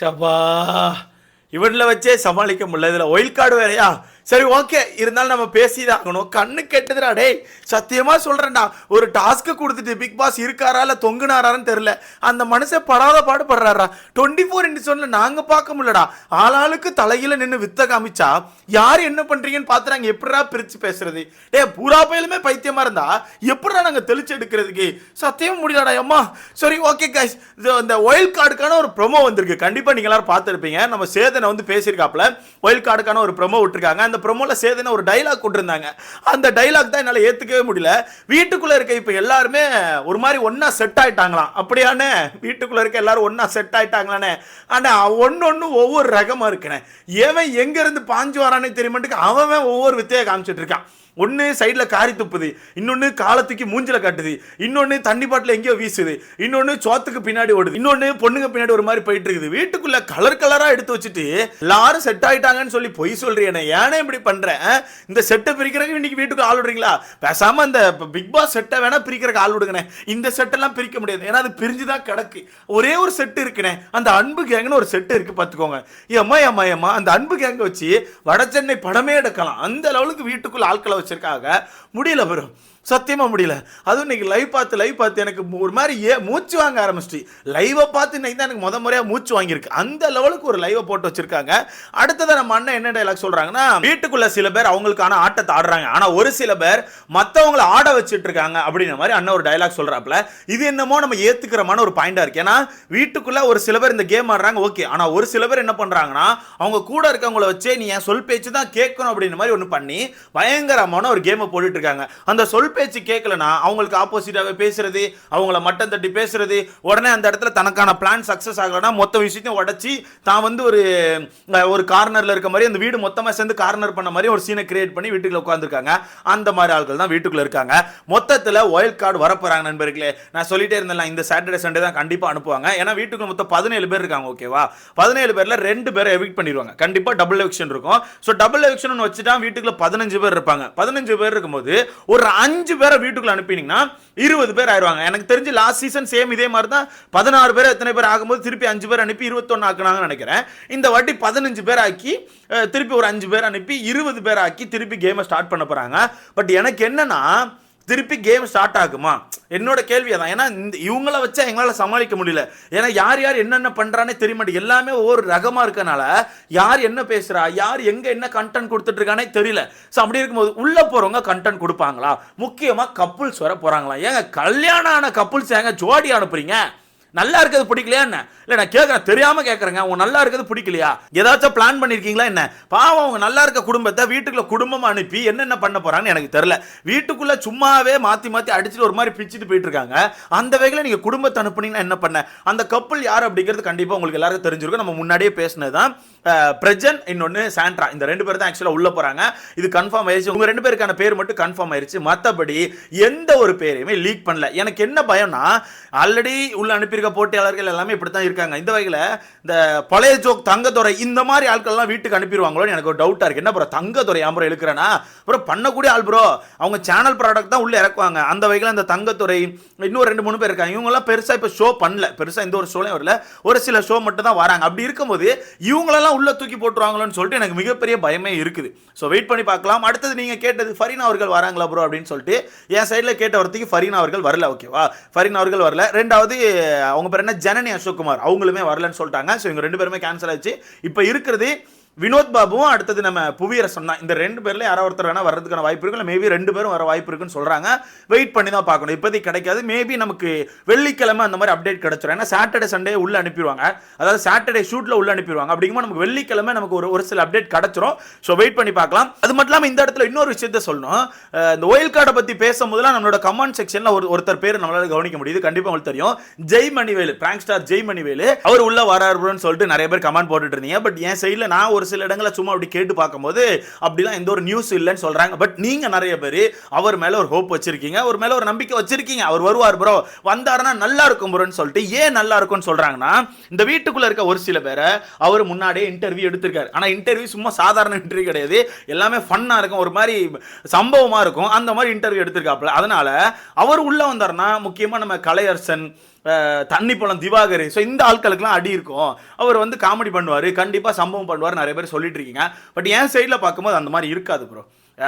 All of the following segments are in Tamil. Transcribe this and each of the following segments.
சபா இவனில் வச்சே சமாளிக்க முடியல. இதில் ஒயில் கார்டு வேறையா? சரி ஓகே இருந்தாலும் நம்ம பேசிதாகணும். ஆகணும் கண்ணு கெட்டதுடா டேய். சத்தியமாக சொல்கிறேன்டா ஒரு டாஸ்க்கு கொடுத்துட்டு பிக் பாஸ் இருக்காரா இல்லை தொங்குனாரான்னு தெரில அந்த மனுஷன் படாத பாடுபடுறாரா டுவெண்ட்டி ஃபோர் இன்ட்டு சொன்ன நாங்கள் பார்க்க முடியலடா. ஆளாளுக்கு தலையில் நின்று வித்த காமிச்சா யார் என்ன பண்ணுறீங்கன்னு பார்த்து நாங்கள் எப்படிடா பிரித்து பேசுறது? டே பூரா பயிலுமே பைத்தியமாக இருந்தா எப்படிடா நாங்கள் தெளிச்சு எடுக்கிறதுக்கு? சத்தியமாக முடியலடா அம்மா. சரி ஓகே கைஸ் இந்த ஒயில் கார்டுக்கான ஒரு ப்ரொமோ வந்திருக்கு. கண்டிப்பாக நீங்கள் எல்லாரும் பார்த்துருப்பீங்க. நம்ம சேதனை வந்து பேசியிருக்காப்புல. ஒயில் கார்டுக்கான ஒரு ப்ரொமோ விட்டுருக்காங்க. அந்த ப்ரமோல சேதுன்னு ஒரு டைலாக் கொண்டிருந்தாங்க அந்த டைலாக் தான் என்னால் ஏற்றுக்கவே முடியல. வீட்டுக்குள்ளே இருக்க இப்போ எல்லாருமே ஒரு மாதிரி ஒன்றா செட் ஆயிட்டாங்களாம். அப்படியானே வீட்டுக்குள்ளே இருக்க எல்லாரும் ஒன்றா செட் ஆகிட்டாங்களானே ஆனால் ஒன்று ஒன்று ஒவ்வொரு ரகமா இருக்குண்ணே. எவன் எங்கேருந்து பாஞ்சு வரானே தெரியுமாட்டுக்கு அவன் ஒவ்வொரு வித்தையை காமிச்சிட்டு இருக்கான். ஒன்று சைடில் காரி துப்புது இன்னொன்று காலத்துக்கு மூஞ்சில கட்டுது இன்னொன்று தண்ணி பாட்டில் எங்கேயோ வீசுது இன்னொன்று சோத்துக்கு பின்னாடி ஓடுது இன்னொன்று பொண்ணுங்க பின்னாடி ஒரு மாதிரி போயிட்டு இருக்குது. வீட்டுக்குள்ள கலர் கலராக எடுத்து வச்சுட்டு எல்லாரும் செட் ஆயிட்டாங்கன்னு சொல்லி பொய் சொல்றேன் ஏனே இப்படி பண்ணுறேன் இந்த செட்டை பிரிக்கிறதுக்கு இன்னைக்கு வீட்டுக்கு ஆள் விடுறீங்களா? பேசாமல் அந்த பிக் பாஸ் செட்டை வேணா பிரிக்கிறதுக்கு ஆள் விடுங்கண்ணே. இந்த செட்டெல்லாம் பிரிக்க முடியாது. ஏன்னா அது பிரிஞ்சு தான் கிடக்கு. ஒரே ஒரு செட்டு இருக்குண்ணே. அந்த அன்பு கேங்னு ஒரு செட்டு இருக்கு பார்த்துக்கோங்க ஏம்மா ஏம்மா ஏம்மா அந்த அன்பு கேங்கை வச்சு வட சென்னை படமே எடுக்கலாம். அந்த லெவலுக்கு வீட்டுக்குள்ள ஆட்களை வச்சிருக்காங்க. முடியல வரும் சத்தியமாக முடியல. அதுவும் இன்றைக்கி லைவ் பார்த்து லைவ் பார்த்து எனக்கு ஒரு மாதிரி ஏ மூச்சு வாங்க ஆரம்பிச்சிட்டு. லைவை பார்த்து இன்றைக்கி தான் எனக்கு முத முறையாக மூச்சு வாங்கியிருக்கு. அந்த லெவலுக்கு ஒரு லைவை போட்டு வச்சுருக்காங்க. அடுத்ததான் நம்ம அண்ணன் என்ன டைலாக் சொல்கிறாங்கன்னா வீட்டுக்குள்ள சில பேர் அவங்களுக்கான ஆட்டத்தை ஆடுறாங்க. ஆனால் ஒரு சில பேர் மற்றவங்கள ஆட வச்சுட்டு இருக்காங்க அப்படின்ற மாதிரி அண்ணன் ஒரு டைலாக் சொல்கிறாப்புல இது என்னமோ நம்ம ஏற்றுக்கிறமான ஒரு பாயிண்டாக இருக்கு. ஏன்னா வீட்டுக்குள்ளே ஒரு சில பேர் இந்த கேம் ஆடுறாங்க ஓகே ஆனால் ஒரு சில பேர் என்ன பண்ணுறாங்கன்னா அவங்க கூட இருக்கவங்கள வச்சே நீ என் சொல் பேச்சு தான் கேட்கணும் அப்படின்ற மாதிரி ஒன்று பண்ணி பயங்கரமான ஒரு கேமை போட்டுட்டு இருக்காங்க அந்த சொல் பேச்சு கேட்கலனா அவங்களுக்கு ஆப்போசிட்டாகவே பேசுறது அவங்கள மட்டம் தட்டி பேசுறது உடனே அந்த இடத்துல தனக்கான பிளான் சக்ஸஸ் ஆகலனா மொத்த விஷயத்தையும் உடச்சி தான் வந்து ஒரு ஒரு கார்னரில் இருக்க மாதிரி அந்த வீடு மொத்தமாக சேர்ந்து கார்னர் பண்ண மாதிரி ஒரு சீனை கிரியேட் பண்ணி வீட்டுக்குள்ள உட்காந்துருக்காங்க அந்த மாதிரி ஆட்கள் தான் வீட்டுக்குள்ள இருக்காங்க. மொத்தத்தில் ஒயல் கார்டு வரப்போறாங்க நண்பர்களே. நான் சொல்லிட்டே இருந்தேன் இந்த சாட்டர்டே சண்டே தான் கண்டிப்பாக அனுப்புவாங்க. ஏன்னா வீட்டுக்குள்ள மொத்தம் பதினேழு பேர் இருக்காங்க ஓகேவா பதினேழு பேரில் ரெண்டு பேரை எவிக்ட் பண்ணிடுவாங்க. கண்டிப்பாக டபுள் எவிக்ஷன் இருக்கும். ஸோ டபுள் எவிக்ஷன் வச்சுட்டா வீட்டுக்குள்ள பதினஞ்சு பேர் இருப்பாங்க. பதினஞ்சு பேர் இருக்கும்போது ஒரு அஞ்சு அஞ்சு பேரை வீட்டுக்குள்ள அனுப்பினீங்கன்னா இருபது பேர் ஆயிடுவாங்க எனக்கு தெரிஞ்சு லாஸ்ட் சீசன் சேம் இதே மாதிரி தான் பதினாறு பேர் எத்தனை பேர் ஆகும்போது திருப்பி அஞ்சு பேர் அனுப்பி இருபத்தொன்னு ஆக்குனாங்கன்னு நினைக்கிறேன். இந்த வாட்டி பதினஞ்சு பேர் ஆக்கி திருப்பி ஒரு அஞ்சு பேர் அனுப்பி இருபது பேர் ஆக்கி திருப்பி கேமை ஸ்டார்ட் பண்ண போகிறாங்க பட் எனக்கு என்னன்னா திருப்பி கேம் ஸ்டார்ட் ஆகுமா? என்னோட கேள்வி அதான் ஏன்னா இந்த இவங்கள வச்சா எங்களால் சமாளிக்க முடியல. ஏன்னா யார் யார் என்னென்ன பண்ணுறானே தெரிய மாட்டேங்குது. எல்லாமே ஒவ்வொரு ரகமாக இருக்கனால யார் என்ன பேசுகிறா யார் எங்கே என்ன கண்டென்ட் கொடுத்துட்ருக்கானே தெரியல. ஸோ அப்படி இருக்கும்போது உள்ளே போகிறவங்க கண்டென்ட் கொடுப்பாங்களா? முக்கியமாக கப்புள்ஸ் வர போகிறாங்களா ஏங்க கல்யாணம் ஆன கப்புள்ஸ் ஏங்க ஜோடி அனுப்புறீங்க? நல்லா இருக்கிறது பிடிக்கலையா என்ன? இல்லை நான் கேட்குறேன் தெரியாம கேட்குறேங்க. அவங்க நல்லா இருக்கிறது பிடிக்கலையா? ஏதாச்சும் பிளான் பண்ணியிருக்கீங்களா என்ன? பாவம் அவங்க நல்லா இருக்க குடும்பத்தை வீட்டுக்குள்ள குடும்பமாக அனுப்பி என்னென்ன பண்ண போகிறாங்கன்னு எனக்கு தெரியல. வீட்டுக்குள்ள சும்மாவே மாற்றி மாற்றி அடிச்சுட்டு ஒரு மாதிரி பிச்சுட்டு போயிட்டு இருக்காங்க அந்த வகையில் நீங்கள் குடும்பத்தை அனுப்புனீங்கன்னா என்ன பண்ண? அந்த கப்பல் யார் அப்படிங்கிறது கண்டிப்பாக உங்களுக்கு எல்லாருக்கும் தெரிஞ்சிருக்கும். நம்ம முன்னாடியே பேசினதுதான் பிரஜன் இன்னொன்னு சாண்ட்ரா. இந்த ரெண்டு பேர் தான் ஆக்சுவலாக உள்ளே போகிறாங்க இது கன்ஃபார்ம் ஆயிடுச்சு உங்கள் ரெண்டு பேருக்கான பேர் மட்டும் கன்ஃபார்ம் ஆயிடுச்சு மற்றபடி எந்த ஒரு பேரையுமே லீக் பண்ணல. எனக்கு என்ன பயம்னா ஆல்ரெடி உள்ள அனுப்பியிருக்க போட்டியாளர்கள் எல்லாமே இப்படி தான் இருக்காங்க. இந்த வகையில் இந்த பழைய ஜோக் தங்கத்துறை இந்த மாதிரி ஆட்கள்லாம் வீட்டுக்கு அனுப்பிடுவாங்களோன்னு எனக்கு ஒரு டவுட்டாக இருக்குது என்ன ப்ரோ தங்கத்துறை ஏன் ப்ரோ இழுக்கிறேன்னா? ப்ரோ பண்ணக்கூடிய ஆள் ப்ரோ அவங்க சேனல் ப்ராடக்ட் தான் உள்ளே இறக்குவாங்க. அந்த வகையில் அந்த தங்கத்துறை இன்னும் ரெண்டு மூணு பேர் இருக்காங்க. இவங்கெல்லாம் பெருசாக இப்போ ஷோ பண்ணல. பெருசாக எந்த ஒரு ஷோலையும் வரல. ஒரு சில ஷோ மட்டும் தான் வராங்க. அப்படி இருக்கும்போது இவங்களெல்லாம் உள்ளே தூக்கி போட்டுருவாங்களோன்னு சொல்லிட்டு எனக்கு மிகப்பெரிய பயமே இருக்குது. ஸோ வெயிட் பண்ணி பார்க்கலாம். அடுத்தது நீங்கள் கேட்டது ஃபரீனா அவர்கள் வராங்களா ப்ரோ அப்படின்னு சொல்லிட்டு என் சைடில் கேட்ட வரத்துக்கு ஃபரீனா அவர்கள் வரல ஓகேவா ஃபரீனா அவர்கள் வரல. ரெண்டாவது அவங்க பேர் என்ன? ஜனனி அசோக்குமார். அவங்களுமே வரலன்னு சொல்லிட்டாங்க. ஸோ இவங்க ரெண்டு பேருமே கேன்சல் ஆச்சு இப்போ இருக்கிறது வினோத் பாபுவும் அடுத்தது நம்ம புவியரசன் தான். இந்த ரெண்டு பேர்ல யாரோ ஒருத்தர் வேணா வர்றதுக்கான வாய்ப்பு இருக்கு இல்லை மேபி ரெண்டு பேரும் வர வாய்ப்பு இருக்குன்னு சொல்றாங்க. வெயிட் பண்ணி தான் பார்க்கணும். இப்போதைக்கு கிடைக்காது. மேபி நமக்கு வெள்ளிக்கிழமை அந்த மாதிரி அப்டேட் கிடைச்சிடும் ஏன்னா சாட்டர்டே சண்டே உள்ள அனுப்பிடுவாங்க. அதாவது சாட்டர்டே ஷூட்ல உள்ள அனுப்பிடுவாங்க. அப்படிங்கும்போது நமக்கு வெள்ளிக்கிழமை நமக்கு ஒரு ஒரு சில அப்டேட் கிடைச்சிரும். ஸோ வெயிட் பண்ணி பார்க்கலாம். அது மட்டும் இல்லாமல் இந்த இடத்துல இன்னொரு விஷயத்த சொல்லணும். இந்த ஒயில் கார்டை பத்தி பேசும்போதுலாம் நம்மளோட கமெண்ட் செக்ஷன்ல ஒரு ஒருத்தர் பேர் நம்மளால கவனிக்க முடியுது. கண்டிப்பாக உங்களுக்கு தெரியும். ஜெய் மணிவேலு பிராங்க் ஸ்டார் ஜெய் மணிவேலு அவர் உள்ள வராருன்னு சொல்லிட்டு நிறைய பேர் கமெண்ட் போட்டுட்டு இருந்தீங்க. பட் என் சைடில் நான் ஒரு சில இடங்களில் சும்மா அப்படி கேட்டு பார்க்கும்போது அப்படிலாம் எந்த ஒரு நியூஸ் இல்லைன்னு சொல்றாங்க. பட் நீங்க நிறைய பேர் அவர் மேலே ஒரு ஹோப் வச்சுருக்கீங்க அவர் மேலே ஒரு நம்பிக்கை வச்சிருக்கீங்க. அவர் வருவார் ப்ரோ வந்தாருன்னா நல்லா இருக்கும் ப்ரோன்னு சொல்லிட்டு ஏன் நல்லா இருக்கும்னு சொல்றாங்கன்னா இந்த வீட்டுக்குள்ள இருக்க ஒரு சில பேரை அவர் முன்னாடியே இன்டர்வியூ எடுத்திருக்காரு. ஆனால் இன்டர்வியூ சும்மா சாதாரண இன்டர்வியூ கிடையாது. எல்லாமே ஃபன்னாக இருக்கும். ஒரு மாதிரி சம்பவமா இருக்கும். அந்த மாதிரி இன்டர்வியூ எடுத்திருக்காப்புல. அதனால அவர் உள்ளே வந்தாருன்னா முக்கியமாக நம்ம கலையரசன் தண்ணி பழம் திவாகர். ஸோ இந்த ஆட்களுக்குலாம் அடி இருக்கும். அவர் வந்து காமெடி பண்ணுவார். கண்டிப்பாக சம்பவம் பண்ணுவார். நிறைய பேர் சொல்லிட்டு இருக்கீங்க. பட் என் சைடில் பார்க்கும்போது அந்த மாதிரி இருக்காது ப்ரோ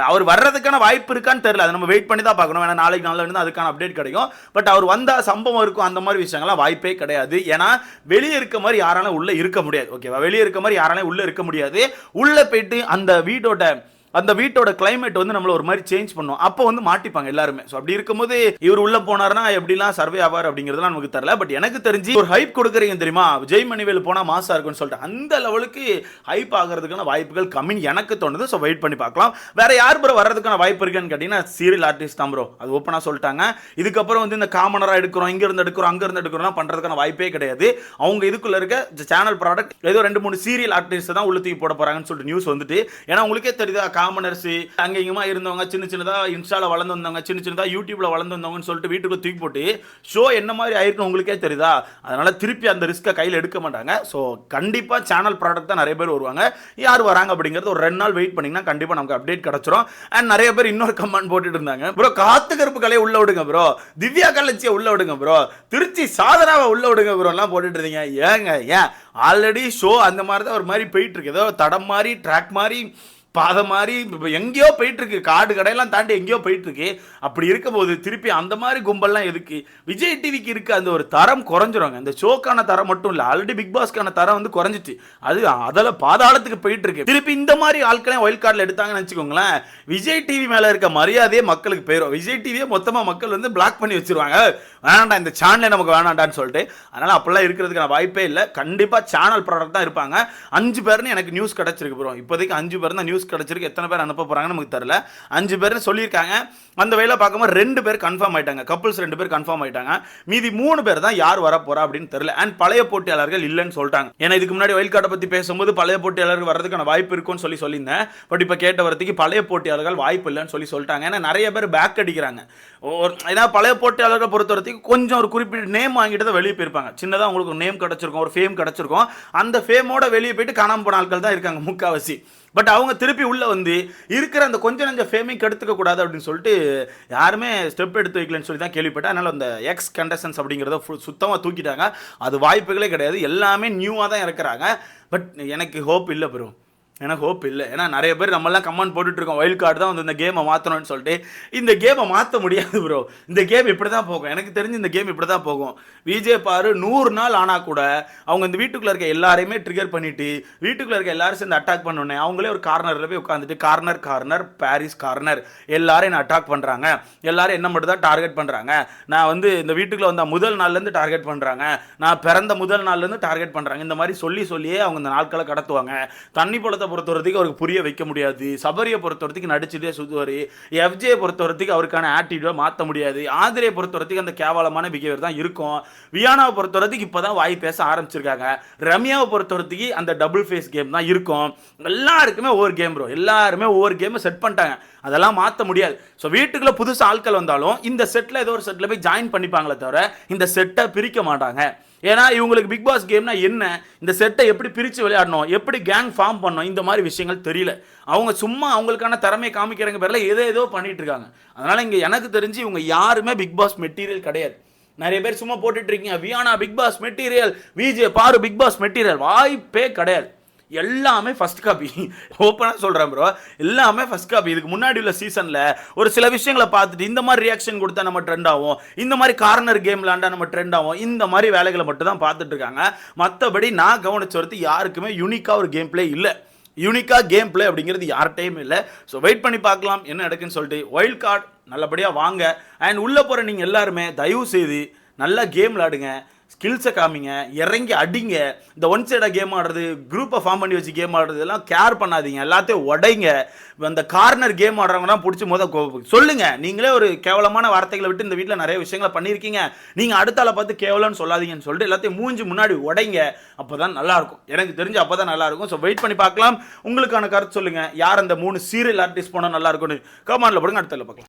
அவர் வர்றதுக்கான வாய்ப்பு இருக்கான்னு தெரியல. அது நம்ம வெயிட் பண்ணி தான் பார்க்கணும். ஏன்னா நாளைக்கு நாளில் இருந்து அதுக்கான அப்டேட் கிடைக்கும். பட் அவர் வந்தால் சம்பவம் இருக்கும். அந்த மாதிரி விஷயங்கள்லாம் வாய்ப்பே கிடையாது. ஏன்னா வெளியே இருக்க மாதிரி யாராலும் உள்ளே இருக்க முடியாது. ஓகேவா வெளியே இருக்க மாதிரி யாராலையும் உள்ளே இருக்க முடியாது. உள்ளே போயிட்டு அந்த வீட்டோட அந்த வீட்டோட கிளைமேட் வந்து நம்மள ஒரு மாதிரி சேஞ்ச் பண்ணும். அப்போ வந்து மாட்டிப்பாங்க எல்லாருமே. ஸோ அப்படி இருக்கும்போது இவர் உள்ள போனார்னா எப்படிலாம் சர்வே ஆவார் அப்படிங்கிறதுலாம் நமக்கு தெரியல. பட் எனக்கு தெரிஞ்சு ஒரு ஹைப் கொடுக்குறீங்க தெரியுமா? விஜய் மணிவேல் போனால் மாசா இருக்கும்னு சொல்லிட்டு. அந்த லெவலுக்கு ஹைப் ஆகிறதுக்கான வாய்ப்புகள் கம்மின்னு எனக்கு தோணுது. ஸோ வெயிட் பண்ணி பார்க்கலாம். வேற யார் ப்ரோ வர்றதுக்கான வாய்ப்பு இருக்குன்னு கேட்டீங்கன்னா சீரியல் ஆர்டிஸ்ட் தான் ப்ரோ அது ஓப்பனாக சொல்லிட்டாங்க. இதுக்கப்புறம் வந்து இந்த காமனராக எடுக்கிறோம் இங்கேருந்து எடுக்கிறோம் அங்கேருந்து எடுக்கிறோம்லாம் வாய்ப்பே கிடையாது. அவங்க இதுக்குள்ள இருக்க சேனல் ப்ராடக்ட் ஏதோ ரெண்டு மூணு சீரியல் ஆர்டிஸ்ட் தான் உள்ள தூக்கி போட போகிறாங்கன்னு சொல்லிட்டு நியூஸ் வந்துட்டு. ஏன்னா உங்களுக்கே தெரியுதா காமனர்ஸ் அங்கேயுமா இருந்தவங்க சின்ன சின்னதாக இன்ஸ்டாவில் வளர்ந்து வந்தவங்க சின்ன சின்னதாக யூடியூப்பில் வளர்ந்து வந்தவங்கன்னு சொல்லிட்டு வீட்டுக்கு தூக்கி போட்டு ஷோ என்ன மாதிரி ஆயிருக்கும் உங்களுக்கே தெரியுதா? அதனால் திருப்பி அந்த ரிஸ்க்கை கையில் எடுக்க மாட்டாங்க. ஸோ கண்டிப்பாக சேனல் ப்ராடக்ட் தான் நிறைய பேர் வருவாங்க. யார் வராங்க அப்படிங்கிறது ஒரு ரெண்டு நாள் வெயிட் பண்ணீங்கன்னா கண்டிப்பாக நமக்கு அப்டேட் கிடச்சிரும். அண்ட் நிறைய பேர் இன்னொரு கமெண்ட் போட்டுட்டு இருந்தாங்க. ப்ரோ காத்து கருப்பு கலையை உள்ள விடுங்க ப்ரோ திவ்யா கலச்சியை உள்ள விடுங்க ப்ரோ திருச்சி சாதனாவை உள்ள விடுங்க ப்ரோலாம் போட்டுட்டு இருந்தீங்க. ஏங்க ஏன்? ஆல்ரெடி ஷோ அந்த மாதிரி தான் ஒரு மாதிரி போயிட்டு இருக்கு. ஏதோ தடம் மாதிரி ட்ராக் மாதிரி பாதை மாதிரி எங்கேயோ போயிட்டு இருக்கு காடு கடையெல்லாம் தாண்டி எங்கேயோ போயிட்டு இருக்கு அப்படி இருக்கும்போது திருப்பி அந்த மாதிரி கும்பல்லாம் எதுக்கு? விஜய் டிவிக்கு இருக்க அந்த ஒரு தரம் குறைஞ்சிருவாங்க அந்த ஷோக்கான தரம் மட்டும் இல்லை ஆல்ரெடி பிக் பாஸ்க்கான தரம் வந்து குறைஞ்சிச்சு. அது அதில் பாதாளத்துக்கு போயிட்டு இருக்கு திருப்பி இந்த மாதிரி ஆட்களையும் ஒயில் கார்டில் எடுத்தாங்கன்னு வச்சுக்கோங்களேன் விஜய் டிவி மேலே இருக்க மரியாதையே மக்களுக்கு போயிடும் விஜய் டிவியே மொத்தமாக மக்கள் வந்து பிளாக் பண்ணி வச்சிருவாங்க. வேணாண்டா இந்த சேனலே நமக்கு வேணாண்டான்னு சொல்லிட்டு. அதனால் அப்படிலாம் இருக்கிறதுக்கான வாய்ப்பே இல்லை. கண்டிப்பாக சேனல் ப்ராடக்ட் தான் இருப்பாங்க. அஞ்சு பேர்னு எனக்கு நியூஸ் கிடைச்சிருக்கு ப்ரோ இப்போதைக்கு அஞ்சு பேர் தான் நியூஸ் கிடைச்சிருக்கு. எத்தனை பேர் அனுப்ப போறாங்கன்னு நமக்கு தெரியல. அஞ்சு பேர்னு சொல்லியிருக்காங்க. அந்த வேலை பார்க்கும்போது ரெண்டு பேர் கன்ஃபார்ம் ஆயிட்டாங்க. கப்புள்ஸ் ரெண்டு பேர் கன்ஃபார்ம் ஆயிட்டாங்க. மீதி மூணு பேர் தான் யார் வர அப்படின்னு தெரியல. அண்ட் பழைய போட்டியாளர்கள் இல்லைன்னு சொல்லிட்டாங்க. ஏன்னா இதுக்கு முன்னாடி ஒயில் கார்டை பற்றி பேசும்போது பழைய போட்டியாளர்கள் வர்றதுக்கான வாய்ப்பு இருக்கும்னு சொல்லி சொல்லியிருந்தேன். பட் இப்போ கேட்ட வரதுக்கு பழைய போட்டியாளர்கள் வாய்ப்பு இல்லைன்னு சொல்லி சொல்லிட்டாங்க. ஏன்னா நிறைய பேர் பேக் அடிக்கிறாங்க. ஒரு ஏன்னா பழைய போட்டியாளர்களை பொறுத்த வரைக்கும் கொஞ்சம் ஒரு குறிப்பிட்ட நேம் வாங்கிட்டு தான் வெளியே போயிருப்பாங்க. சின்னதாக உங்களுக்கு ஒரு நேம் கிடச்சிருக்கும் ஒரு ஃபேம் கிடச்சிருக்கும். அந்த ஃபேமோட வெளியே போயிட்டு காணாமல் போன ஆட்கள் தான் இருக்காங்க முக்காவாசி. பட் அவங்க திருப்பி உள்ளே வந்து இருக்கிற அந்த கொஞ்சம் நஞ்ச ஃபேமையும் கெடுத்துக்க கூடாது அப்படின்னு சொல்லிட்டு யாருமே ஸ்டெப் எடுத்து வைக்கலன்னு சொல்லி தான் கேள்விப்பட்டேன். அதனால் அந்த எக்ஸ் கண்டஸ்டன்ஸ் அப்படிங்கிறத சுத்தமாக தூக்கிட்டாங்க. அது வாய்ப்புகளே கிடையாது. எல்லாமே நியூவாக தான் இருக்கிறாங்க பட் எனக்கு ஹோப் இல்லை ப்ரோ எனக்கு ஹோப் இல்லை. ஏன்னா நிறைய பேர் நம்மளாம் கமெண்ட் போட்டுட்ருக்கோம் வைல்ட் கார்டு தான் வந்து இந்த கேமை மாற்றணும்னு சொல்லிட்டு. இந்த கேமை மாற்ற முடியாது ப்ரோ இந்த கேம் இப்படி தான் போகும். எனக்கு தெரிஞ்சு இந்த கேம் இப்படி தான் போகும். விஜய் பாரு நூறு நாள் ஆனால் கூட அவங்க இந்த வீட்டுக்குள்ளே இருக்க எல்லாரையுமே ட்ரிகர் பண்ணிவிட்டு வீட்டுக்குள்ளே இருக்க எல்லாரும் சேர்ந்து அட்டாக் பண்ணோன்னே அவங்களே ஒரு கார்னரில் போய் உட்காந்துட்டு கார்னர் கார்னர் பாரிஸ் கார்னர் எல்லாரும் என்ன அட்டாக் பண்ணுறாங்க எல்லாரும் என்ன மட்டும் தான் டார்கெட் பண்ணுறாங்க நான் வந்து இந்த வீட்டுக்குள்ள வந்த முதல் நாள்லேருந்து டார்கெட் பண்ணுறாங்க நான் பிறந்த முதல் நாள்லேருந்து டார்கெட் பண்ணுறாங்க இந்த மாதிரி சொல்லி சொல்லியே அவங்க இந்த நாட்களை கடத்துவாங்க. தண்ணி பழத்தை பொறுத்த வரைக்கும் அவருக்கு புரிய வைக்க முடியாது. சபரியை பொறுத்த வரைக்கும் நடிச்சுட்டே சுதுவார் எஃப்ஜே பொறுத்த வரைக்கும் அவருக்கான ஆட்டிடியூடை மாற்ற முடியாது. ஆந்திரையை பொறுத்த வரைக்கும் அந்த கேவலமான பிஹேவியர் தான் இருக்கும். வியானாவை பொறுத்த வரைக்கும் இப்போ தான் வாய் பேச ஆரம்பிச்சிருக்காங்க. ரம்யாவை பொறுத்த வரைக்கும் அந்த டபுள் ஃபேஸ் கேம் தான் இருக்கும். எல்லாருக்குமே ஒவ்வொரு கேம் ப்ரோ எல்லாருமே ஒவ்வொரு கேமை செட் பண்ணிட்டாங்க. அதெல்லாம் மாற்ற முடியாது. ஸோ வீட்டுக்குள்ளே புதுசு ஆட்கள் வந்தாலும் இந்த செட்டில் ஏதோ ஒரு செட்டில் போய் ஜாயின் பண்ணிப்பாங்களே தவிர இந்த செட்டை பிரிக்க மாட்டாங்க. ஏன்னா இவங்களுக்கு பிக் பாஸ் கேம்னா என்ன? இந்த செட்டை எப்படி பிரித்து விளையாடணும்? எப்படி கேங் ஃபார்ம் பண்ணணும்? இந்த மாதிரி விஷயங்கள் தெரியல. அவங்க சும்மா அவங்களுக்கான திறமையை காமிக்கிறங்க பேரில் ஏதோ ஏதோ பண்ணிட்டு இருக்காங்க. அதனால் இங்கே எனக்கு தெரிஞ்சு இவங்க யாருமே பிக் பாஸ் மெட்டீரியல் கிடையாது. நிறைய பேர் சும்மா போட்டுட்டு இருக்கீங்க. Viyana Bigg Boss material VJ Paaru Bigg Boss material வாய்ப்பே கிடையாது. எல்லாமே ஃபஸ்ட் காப்பி ஓப்பனாக சொல்கிறேன் ப்ரோ எல்லாமே ஃபஸ்ட் காப்பி இதுக்கு முன்னாடி உள்ள சீசனில் ஒரு சில விஷயங்களை பார்த்துட்டு இந்த மாதிரி ரியாக்ஷன் கொடுத்தா நம்ம ட்ரெண்ட் ஆகும் இந்த மாதிரி கார்னர் கேம் விளாண்டா நம்ம ட்ரெண்ட் ஆகும் இந்த மாதிரி வேலைகளை மட்டும் தான் பார்த்துட்டு இருக்காங்க. மற்றபடி நான் கவனிச்ச வரைக்கும் யாருக்குமே யூனிக்காக ஒரு கேம் பிளே இல்லை. யூனிக்காக கேம் பிளே அப்படிங்கிறது யார்கிட்டையும் இல்லை. ஸோ வெயிட் பண்ணி பார்க்கலாம் என்ன நடக்குன்னு சொல்லிட்டு வைல்ட் கார்டு நல்லபடியாக வாங்க. அண்ட் உள்ளே போகிற நீங்கள் எல்லாருமே தயவு செய்து நல்லா கேம் விளாடுங்க ஸ்கில்ஸை காமிங்க இறங்கி அடிங்க. இந்த ஒன் சைடாக கேம் ஆடுறது குரூப்பை ஃபார்ம் பண்ணி வச்சு கேம் ஆடுறது எல்லாம் கேர் பண்ணாதீங்க. எல்லாத்தையும் உடைங்க. அந்த கார்னர் கேம் ஆடுறவங்கலாம் பிடிச்சி முத சொல்லுங்கள் நீங்களே ஒரு கேவலமான வார்த்தைகளை விட்டு இந்த வீட்டில் நிறைய விஷயங்களை பண்ணியிருக்கீங்க. நீங்கள் அடுத்த ஆளை பார்த்து கேவலம்னு சொல்லாதீங்கன்னு சொல்லிட்டு எல்லாத்தையும் மூஞ்சி முன்னாடி உடைங்க. அப்போ தான் நல்லாயிருக்கும். எனக்கு தெரிஞ்சு அப்போ தான் நல்லாயிருக்கும். ஸோ வெயிட் பண்ணி பார்க்கலாம். உங்களுக்கான கருத்து சொல்லுங்கள் யார் அந்த மூணு சீரியல் ஆர்டிஸ்ட் போனால் நல்லா இருக்கும்னு. கமாண்டில் போடுங்க. அடுத்த பார்க்கலாம்.